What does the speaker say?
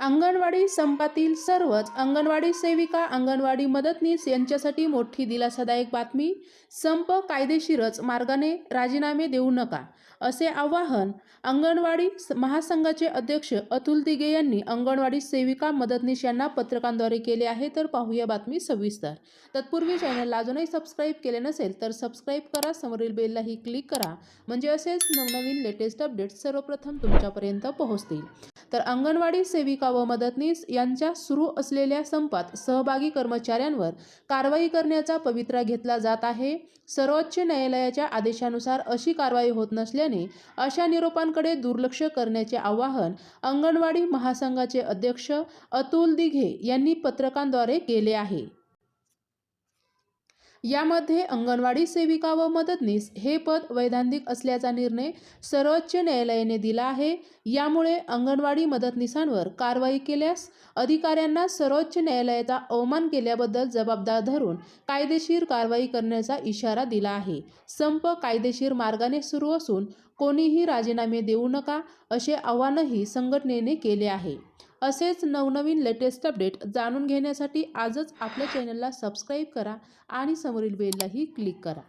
अंगणवाडी संपातील सर्वच अंगणवाडी सेविका अंगणवाडी मदतनीस यांच्यासाठी मोठी दिलासादायक बातमी संप कायदेशीरच मार्गाने राजीनामे देऊ नका असे आवाहन अंगणवाडी स- महासंघाचे अध्यक्ष अतुल दिगे यांनी अंगणवाडी सेविका मदतनीस यांना पत्रकांद्वारे केले आहे. तर पाहूया बातमी सविस्तर. तत्पूर्वी चॅनलला अजूनही सबस्क्राईब केले नसेल तर सबस्क्राईब करा. समोरील बेललाही क्लिक करा. म्हणजे असेच नवनवीन लेटेस्ट अपडेट सर्वप्रथम तुमच्यापर्यंत पोहोचतील. तर अंगणवाडी सेविका व मदतनीस यांच्या सुरू असलेल्या संपात सहभागी कर्मचाऱ्यांवर कारवाई करण्याचा पवित्रा घेतला जात आहे. सर्वोच्च न्यायालयाच्या आदेशानुसार अशी कारवाई होत नसल्याने अशा निरोपांकडे दुर्लक्ष करण्याचे आवाहन अंगणवाडी महासंघाचे अध्यक्ष अतुल दिघे यांनी पत्रकांद्वारे केले आहे. यामध्ये अंगणवाडी सेविका व मदतनीस हे पद वैधानिक असल्याचा निर्णय सर्वोच्च न्यायालयाने दिला आहे. यामुळे अंगणवाडी मदतनीसांवर कारवाई केल्यास अधिकाऱ्यांना सर्वोच्च न्यायालयाचा अवमान केल्याबद्दल जबाबदार धरून कायदेशीर कारवाई करण्याचा इशारा दिला आहे. संप कायदेशीर मार्गाने सुरू असून कोणीही राजीनामे देऊ नका असे आवाहनही संघटनेने केले आहे. असेच नवनवीन लेटेस्ट अपडेट जाणून घेण्यासाठी आजच आपल्या चॅनलला सबस्क्राईब करा आणि समोरील बेललाही क्लिक करा.